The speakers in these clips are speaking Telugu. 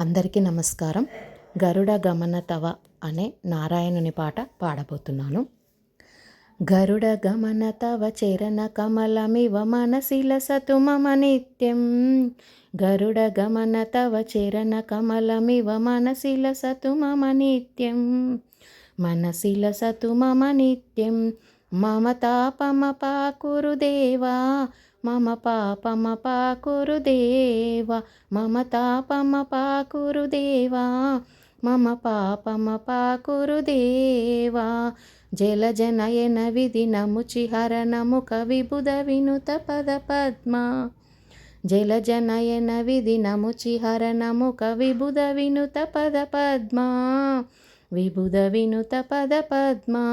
అందరికీ నమస్కారం. గరుడ గమన తవ అనే నారాయణుని పాట పాడబోతున్నాను. గరుడ గమన తవ చరణ కమలమివ మనసిల సతు మమ నిత్యం. గరుడ గమన తవ చరణ కమలమివ మనసిల సతు మమ నిత్యం. మనసిల సతు మమ నిత్యం. మమ పాకురు దేవా మమ పాపమ పాకురుదేవా మమ తాపమ పాకురుదేవా మమ పాపమ పాకురుదేవా జలజనయన విధి నముచిహరణము హరణముఖ వినుత పద పద్మ. జలజనయన విధి నముచిహరణము హరణముఖ వినుత పద పద్మా. విబుధ వినుత పద పద్మా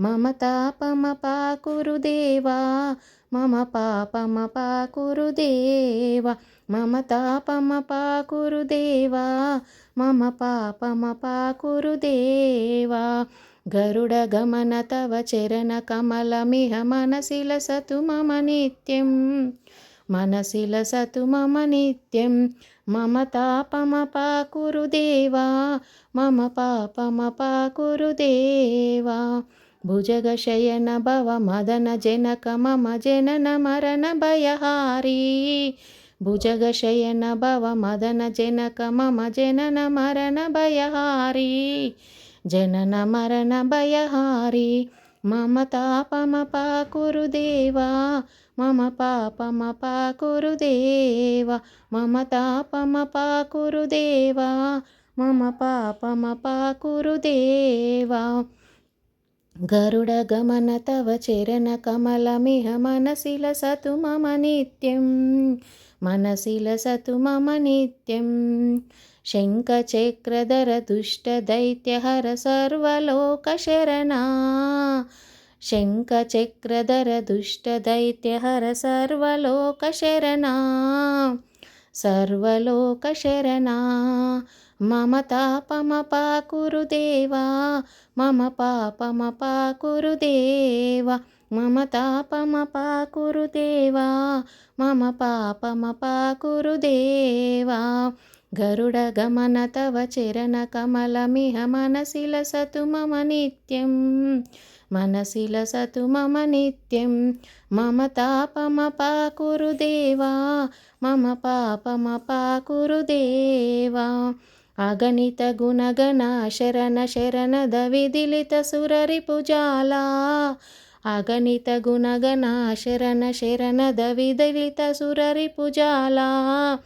మమ తాపమ పాకురు మమ పాపమ పాకురు మమ తాపమ పాకురు మమ పాపమ పాకురు గరుడ గమన తవ చరణ కమలమిహ మనసిల సతు మమ నిత్యం. మనసిల సతు మమ నిత్యం. మమ తాపమ పాకురు మమ పాపమ పాకురు దేవా భుజగశయన భవ మదన జనక మమ జనన మరణ భయహారీ. భుజగశయన భవ మదన జనక మమ జనన మరణ భయహారీ. జనన మరణ భయహారీ. మమ తాపమ పాకురు మమ పాపమ పాకురు మమ తాపమ పాకురు మమ పాపమ పాకురు గరుడ గమన తవ చరణ కమలమిహ మనసిల సతు మమ నిత్యం. మనసిల సతు మమ నిత్యం శంఖచక్రధర దుష్ట దైత్యహర సర్వలోక శరణా శంఖచక్రధర దుష్ట దైత్యహర సర్వలోక శరణా సర్వలోక శరణా మమ తాపమ పాకురు దేవా మమ పాపమ మమ తాపమ పాకురు దేవా మమ పాపమ పాకురు దేవా గరుడ గమన తవ చరణ కమలమిహ మనసిల సతు మమ నిత్యం మనసిల సతు మమ నిత్యం. మమ తాపమ పాకురు దేవా మమ పాపమ పాకురు దేవా అగణిత గుణగణ శరణ శరణద విదిలిత సురరి పుజాలా అగణిత గుణగణ శరణ శరణద విదిలిత సురరి పుజాలా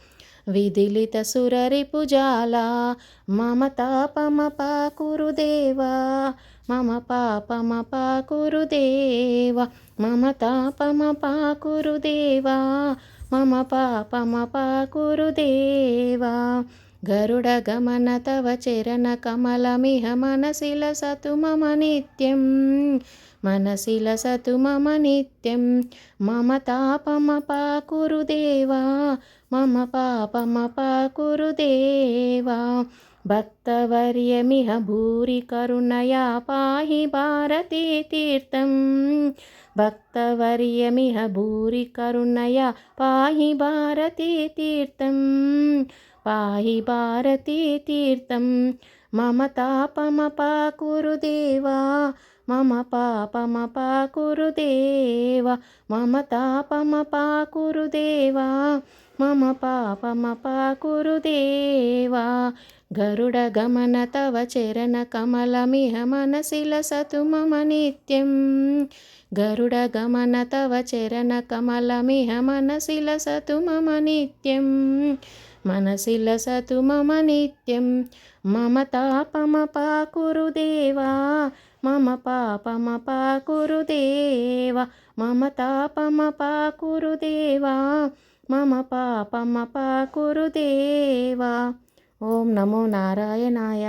విదిలిత సురరి పుజాలా. మమ తాపమ పాకురుదేవా మమ పాపమ పాకురుదేవా మమ తాపమ పాకురుదేవా మమ పాపమ పాకురుదేవా. దేవా గరుడ గమన తవ చరణ కమలమిహ మనసిల సతు మమ నిత్యం. మనసిల సతు మమ నిత్యం. మమ తాపమ పాకురు మమ పాపమ పాకురు భక్తవర్యమిహ భూరి కరుణయా పాహి భారతీ తీర్థం. భక్తవర్యమిహ భూరి కరుణయా పాహి భారతీ తీర్థం. పాహి భారతీ తీర్థం. మమ తాపమ దేవా మమ పాపమ దేవా మమ తాపమ దేవా మమ పాపమ దేవా. గరుడ గమన తవ చరణ కమలమిహ మనసిల సతు మమ నిత్యం. గరుడ గమన తవ చరణ కమలమిహ మనసిల సతు మమ నిత్యం. మనసిల సతు మమ నిత్యం. మమ తాపమ పాకురు మమ పాపమ పాకురు మమ తాపమ పాకురు మమ పాపమ పాకురు ఓం నమో నారాయణాయ.